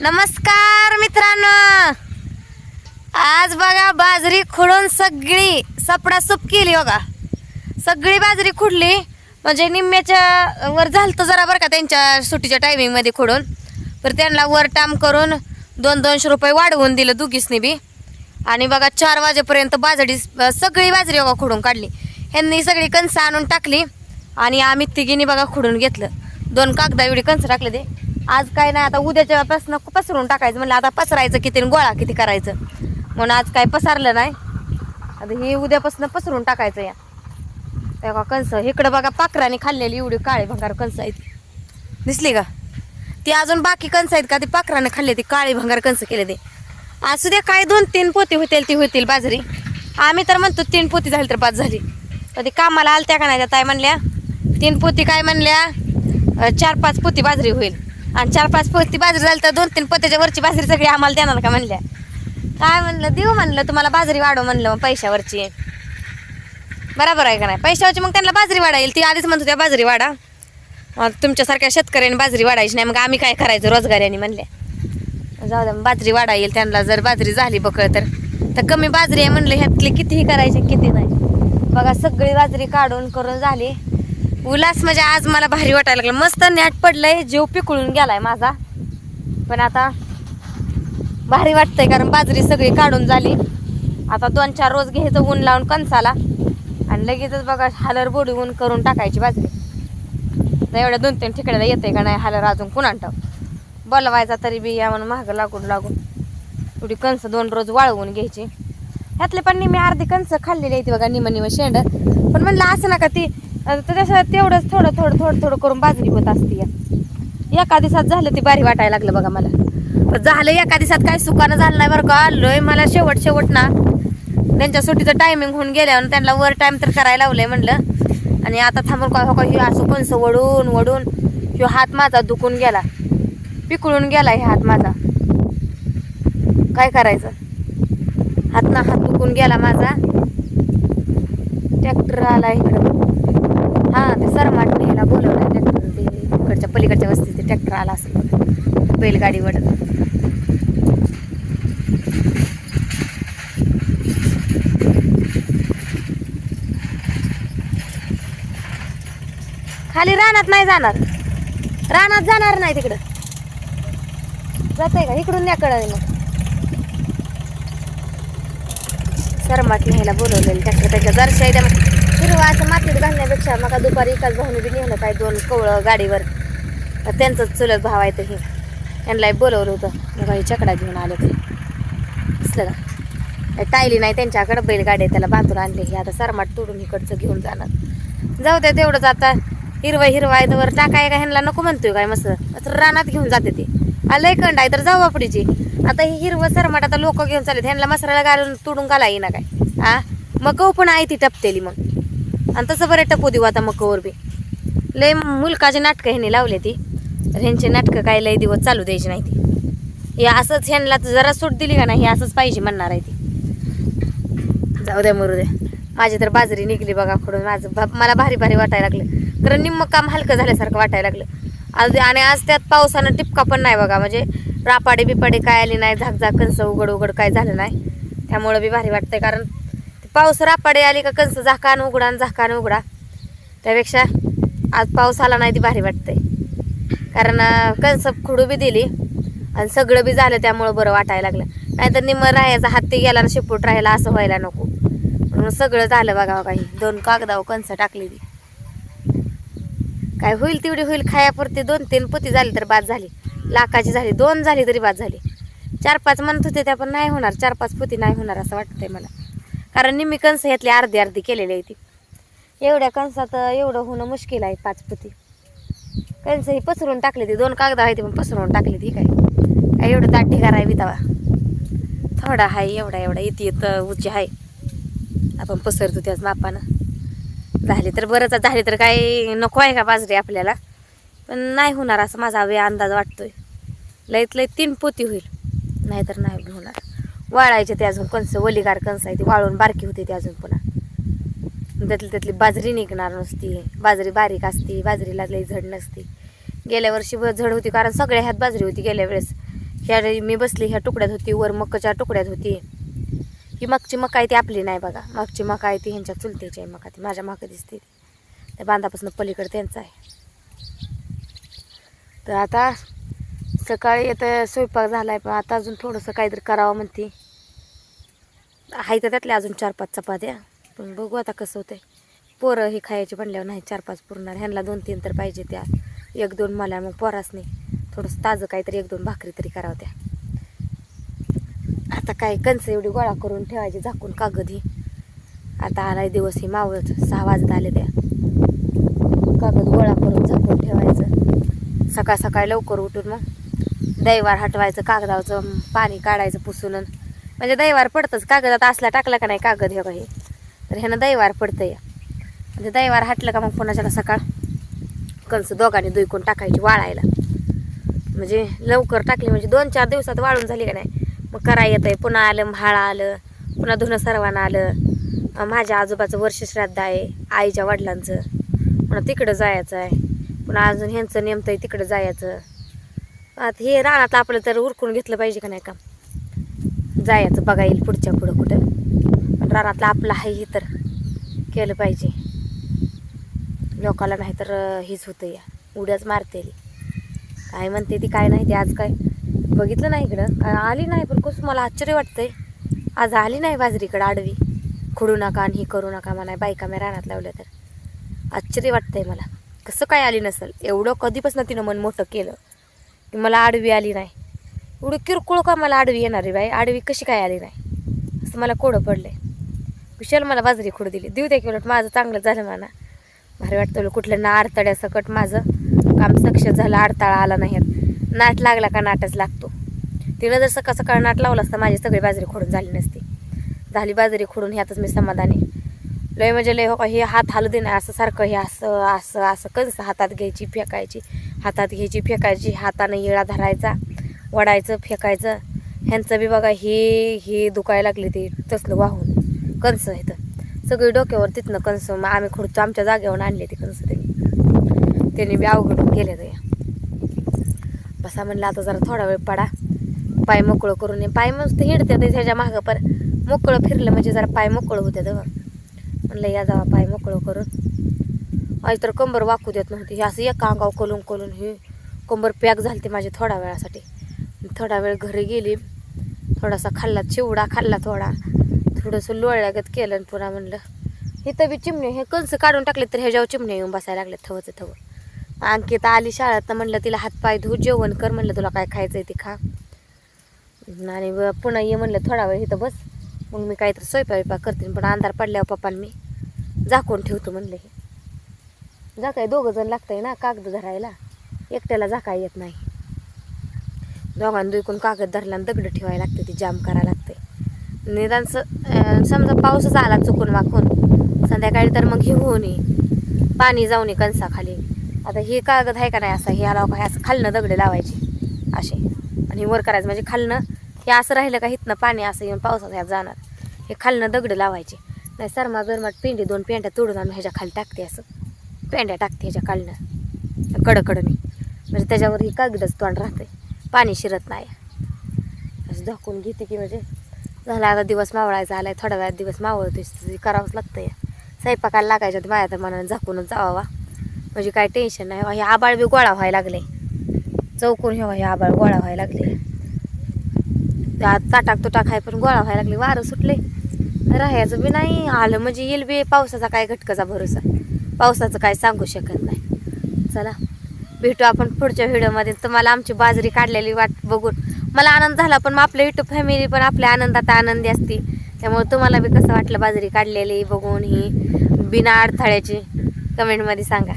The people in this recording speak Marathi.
नमस्कार मित्रांनो. आज बघा बाजरी खुडून सगळी सपडासूप केली बघा. सगळी बाजरी खुडली. म्हणजे निम्म्याच्या वर झालतं जरा बरं का त्यांच्या सुट्टीच्या टायमिंगमध्ये खुडून. तर त्यांना वर टाम करून दोन दोनशे रुपये वाढवून दिलं दुगीसनी बी. आणि बघा चार वाजेपर्यंत बाजरी सगळी बाजरी बघा खुडून काढली. ह्यांनी सगळी कणसं आणून टाकली. आणि आम्ही तिघींनी बघा खुडून घेतलं. दोन कागदा एवढी कणसं टाकले ते. आज काय नाही आता उद्याच्या पासून पसरून टाकायचं. म्हणलं आता पसरायचं किती गोळा किती करायचं. म्हणून आज काय पसारलं नाही. आता हे उद्यापासून पसरून टाकायचं या. तेव्हा कंस इकडं बघा पाखराने खाल्लेली एवढी काळे भंगार कंस आहेत. दिसली का? ती अजून बाकी कंस आहेत का? ती पाखराने खाल्ले ती काळी भंगार कंस केले ते. असू दे काय दोन तीन पोती होतील ती होतील बाजरी. आम्ही तर म्हणतो तीन पोती झाली तर बाज झाली. तर ती कामाला आलत्या का नाही त्या ताई म्हणल्या तीन पोती काय म्हणल्या चार पाच पोती बाजरी होईल. आणि चार पाच पोती बाजरी झाली तर दोन तीन पोत्याच्या वरची बाजरी सगळी आम्हाला देणार का म्हणल्या. काय म्हणलं? देऊ म्हणलं. तुम्हाला बाजरी वाढव म्हणलं मग पैशावरची. बरोबर आहे का नाही? पैशावरची मग त्यांना बाजरी वाढा येईल. ती आधीच म्हणत होत्या बाजरी वाढा. मग तुमच्यासारख्या शेतकऱ्यांनी बाजरी वाढायची नाही. मग आम्ही काय करायचं रोजगाऱ्यांनी म्हणल्या. जाऊ द्या मग बाजरी वाढा येईल त्यांना. जर बाजरी झाली बकळ तर. तर कमी बाजरी आहे म्हणलं. ह्यातली कितीही करायची किती नाही. बघा सगळी बाजरी काढून करून झाली. उलास म्हणजे आज मला भारी वाटायला लागलं. मस्त नॅट पडलंय जीव पिकळून गेलाय माझा. पण आता भारी वाटतंय कारण बाजरी सगळी काढून झाली. आता दोन चार रोज घ्यायचं ऊन लावून कणसाला. आणि लगेचच बघा हालर बोडी ऊन करून टाकायची बाजरी. तर एवढ्या दोन तीन ठिकाणी येते का नाही हालर अजून कुणान बोलवायचा तरी बी या म्हणून महाग लागून लागून. एवढी कणस दोन रोज वाळवून घ्यायची. ह्यातले पण निम्मी अर्धी कणसं खाल्लेली आहे ती बघा निम निम शेंड. पण म्हणलं असं नका ती आता तसं तेवढंच थोडं थोडं थोडं थोडं करून बाजरी होत असते या. एका दिवसात झालं ते भारी वाटायला लागलं बघा मला. झालं एका दिवसात काय सुकानं झालं नाही बरं का. आलोय मला शेवट शेवट ना त्यांच्या सुट्टीचं टायमिंग होऊन गेल्यावर त्यांना वर टाइम तर करायला लावलंय म्हणलं. आणि आता थांबून काय हो का ह्यो असं कंस वडून वडून ह्यो हात माझा दुखून गेला. पिकळून गेला हे हात माझा. काय करायचं? हात ना हात दुखून गेला माझा. ट्रॅक्टर आला इकडं. हा ते सरमाट न्यायला बोलवलं ट्रॅक्टर ते इकडच्या पलीकडच्या वस्तीत ते ट्रॅक्टर आला असेल बैलगाडी वडत खाली रानात नाही जाणार. रानात जाणार नाही तिकडं. जाते का? इकडून न्या कळलं मग सरमाट न्यायला बोलवलेलं ट्रॅक्टर त्याच्या जरशा आहे असं मातीत घालण्यापेक्षा मग दुपारी एकाच भाऊने बी नेलं काय दोन कवळं गाडीवर. तर त्यांचंच चुलत भाव आहे तर हे त्यांना बोलवलं होतं. मग हे चकडा घेऊन आले ते दिसलं का? टायली नाही त्यांच्याकडं बैलगाडी आहे, त्याला बांधून आणले. हे आता सरमाट तोडून इकडचं घेऊन जाणार. जाऊ द्या तेवढंच आता. हिरवा हिरवा आहे तर टाकाय का ह्यांना नको म्हणतोय काय मस्त. असं रानात घेऊन जाते ते. आलंय कंड आहे तर जाऊ आपडीची आता ही हिरवं सरमाट आता लोक घेऊन चालले ह्यांना मसाला घालून तोडून घाला येईना काय. हा मग पण आहे ती टपतेली मग. आणि तसं बरं टपू देऊ आता मकवर बी. लय मुलकाची नाटकं ह्यांनी लावले ती. तर ह्यांची नाटकं काय लय दिवस चालू द्यायची नाही ती. हे असंच ह्यांना तर जरा सूट दिली का नाही हे असंच पाहिजे म्हणणार आहे ती. जाऊ द्या मरू द्या. माझी तर बाजरी निघली बघा खोडून. माझं मला भारी भारी वाटायला लागलं. कारण निम्म काम हलकं झाल्यासारखं वाटायला लागलं. आज आणि आज त्यात पावसानं टिपका पण नाही बघा. म्हणजे रापाडे बिपाडे काय आली नाही झाकझाक कंस उघड उघड काय झालं नाही. त्यामुळं बी भारी वाटतंय. कारण पाऊस रापाडे आली का कंस झाकान उघडा आणि झाकान उघडा. त्यापेक्षा आज पाऊस आला नाही ती भारी वाटतंय. कारण कंस खुडू बी दिली आणि सगळं बी झालं त्यामुळं बरं वाटायला लागलं. नाहीतर निम राहायचा हत्ती गेला आणि शिपूट राहायला असं व्हायला नको. म्हणून सगळं झालं बघा काही दोन कागदाव कंस टाकलेली काय होईल तेवढी होईल खायापुरती दोन तीन पोती झाली तर बाद झाली. लाखाची झाली दोन झाली तरी बाद झाली. चार पाच म्हणत होते त्या पण नाही होणार चार पाच पोती नाही होणार असं वाटतंय मला. कारण निम्मी कंस ह्यातली अर्धी अर्धी केलेली आहे ती. एवढ्या कंसात एवढं होणं मुश्किल आहे पाच पोती कंस ही पसरून टाकली ती. दोन कागद आहे ती पण पसरून टाकली ती काय? काय एवढं दाट ठिकाण आहे बितावा थोडा आहे एवढा एवढा. इथे येत उची आहे आपण पसरतो त्याच मापानं. झाली तर बरंच झाली तर काही नको आहे का बाजरी आपल्याला? पण नाही होणार असं माझा वे अंदाज वाटतोय. लईत लई तीन पोती होईल. नाहीतर नाही होणार. वाळायचे ते अजून कंस वलीगार कंस आहे ती वाळून बारकी होते ते अजून पुन्हा. त्यातली त्यातली बाजरी निघणार नसती बाजरी बारीक असती बाजरीला लई झड नसती. गेल्या वर्षी झड होती कारण सगळ्या ह्यात बाजरी होती गेल्या वेळेस. ह्या मी बसली ह्या तुकड्यात होती वर मकच्या तुकड्यात होती. ही मागची मका आहे ती आपली नाही बघा. मागची मका आहे ती ह्यांच्या चुलतेची आहे मका ती माझ्या मागं दिसते त्या बांधापासून पलीकडे त्यांचा आहे. तर आता सकाळी आता स्वयंपाक झाला आहे पण आता अजून थोडंसं काहीतरी करावं म्हणते. आहे तर त्यातल्या अजून चार पाच चपात्या. पण बघू आता कसं होतंय. पोरं हे खायचे म्हणल्यावर नाही चार पाच पुरणार. ह्यांना दोन तीन तर पाहिजे त्या. एक दोन मला मग पोरास नाही थोडंसं ताजं काहीतरी एक दोन भाकरी तरी करावं त्या. आता काय कंच एवढी गोळा करून ठेवायची झाकून कागद. ही आता आलाय दिवस ही मावळत. सहा वाजत आले त्या. कागद गोळा करून झाकून ठेवायचं. सकाळ सकाळी लवकर उठून मग दैवार हटवायचं कागदाचं पाणी काढायचं पुसून. म्हणजे दैवार पडतंच कागदात असला टाकला का नाही कागद हे काही तर ह्यानं दैवार पडतं या म्हणजे दैवार हटलं का मग कोणाच्याला सकाळ? कंस दोघांनी दुईकून टाकायची वाळायला. म्हणजे लवकर टाकली म्हणजे दोन चार दिवसात वाळून झाली का नाही? मग करा येतंय पुन्हा आलं म्हाळा आलं पुन्हा धुणं सर्वांना आलं. माझ्या आजोबाचं वर्ष श्राद्ध आहे आईच्या वडिलांचं. पुन्हा तिकडं जायचं आहे पुन्हा अजून ह्यांचं नेमतंय तिकडं जायचं. आता हे रानात आपलं तर उरकून घेतलं पाहिजे का नाही का? जायचं बघा येईल पुढच्या पुढं कुठं. पण रानातलं आपलं आहे हे तर केलं पाहिजे. लोकाला नाही तर हेच होतं या. उड्याच मारते काय म्हणते ती काय नाही ते आज काय? बघितलं नाही इकडं. आली नाही पण कसं मला आश्चर्य वाटतंय. आज आली नाही बाजरीकडं आडवी. खुडू नका आणि ही करू नका मला बायका मी रानात लावल्या तर. आश्चर्य वाटतंय मला. कसं काय आली नसेल? एवढं कधीपासून तिनं मन मोठं केलं. की मला आडवी आली नाही. एवढं किरकोळ का मला आडवी येणार रे बाई? आडवी कशी काय आली नाही? असं मला कोडं पडलं विशाल मला बाजरी खोड दिली. देऊ द्या की उलट माझं चांगलं झालं म्हणा. भारी वाटतं उलट कुठलं ना अडथळ्यासकट माझं काम सक्षम झालं अडथळा आला नाही नाट लागला का नाटच लागतो. तिनं जर सकाळ सकाळ नाट लावला असता माझी सगळी बाजरी खोडून झाली नसती. झाली बाजरी खोडून ह्यातच मी समाधानी. लय म्हणजे लय हो हे हात हालू दे ना असं सारखं हे असं असं असं कसं हातात घ्यायची फेकायची. हातात घ्यायची फेकायची हातानं येळा धरायचा वडायचं फेकायचं. ह्यांचं बी बघा हे हे दुखायला लागले ते तसलं वाहून. कंस इथं सगळी डोक्यावर तिथनं कंस मग आम्ही खुर्ची आमच्या जागेवर आणले ते कंस त्यांनी. त्यांनी बी अवघडून केले ते. बसा म्हणलं आता जरा थोडा वेळ पडा. पाय मोकळं करून पाय मस्त हिंडते ते ह्याच्या मागं पर मोकळं फिरलं म्हणजे जरा पाय मोकळं होते तेव्हा म्हणलं या जावा पाय मोकळं करून. माझी तर कंबर वाकू देत नव्हती. हे असं एका अंगाव कलून कलून हे कंबर पॅक झाली ती माझी थोड्या वेळासाठी. थोडा वेळ घरी गेली. थोडासा खाल्ला चिवडा खाल्ला थोडा. थोडंसं लोळल्यागत केलं आणि पुन्हा म्हणलं इथं बी चिमणे हे कंस काढून टाकले तर ह्याच्यावर चिमणे येऊन बसायला लागले थवचं थवं तर आली शाळेत तर म्हणलं तिला हातपाय धू जेवण कर. म्हणलं तुला काय खायचं आहे ते खा. आणि पुन्हा ये म्हणलं थोडा वेळ इथं बस. मग मी काहीतरी स्वयंपाक विपाक करते. पण अंधार पडल्यावर पप्पांनी मी झाकून ठेवतो. म्हणलं हे. झाकाय दोघं जण लागतंय ना कागद धरायला. एकट्याला झाकाय येत नाही. दोघांना दुकून कागद धरला आणि दगड ठेवायला लागते ती जाम करायला लागते. निदान समजा पाऊसच आला चुकून वाकून संध्याकाळी तर मग हे होऊन ये पाणी जाऊन ये कणसाखाली. आता हे कागद आहे का नाही असा हे आला काय असं खालनं दगडे लावायचे. असे. आणि वर करायचं म्हणजे खालनं हे असं राहिलं का हितनं पाणी असं येऊन पावसात ह्यात जाणार. हे खालनं दगडं लावायचे. नाही सरमा बिरमाट पेंडी दोन पेंड्या तोडून आणून ह्याच्या खाली टाकते असं. पेंड्या टाकते ह्याच्या खालनं कडकडनी. म्हणजे त्याच्यावर ही कागदच तोंड राहते पाणी शिरत नाही. असं झाकून घेते की म्हणजे झाला आता दिवस मावळायचा आलाय थोड्या वेळात दिवस मावळतोय करावंच लागतं या स्वयंपाकाला लागायच्या तर माझ्या तर मनानं झाकूनच जावा म्हणजे काय टेन्शन नाही. हे आबाळ बी गोळा व्हायला लागले चौकून हे हे आबाळ गोळा व्हायला लागले त्यात ताटाक तुटाक आहे पण गोळा व्हायला लागले वारं सुटले राहायचं बी नाही. आलं म्हणजे येईल बी पावसाचा काय घटकाचा भरोसा. पावसाचं काय सांगू शकत नाही. चला भेटू आपण पुढच्या व्हिडिओमध्ये. तुम्हाला आमची बाजरी काढलेली वाट बघून मला आनंद झाला पण मग आपल्या युट्यूब फॅमिली पण आपल्या आनंदात आनंदी असते. त्यामुळे तुम्हाला बी कसं वाटलं बाजरी काढलेली बघून ही बिना अडथळ्याची कमेंटमध्ये सांगा.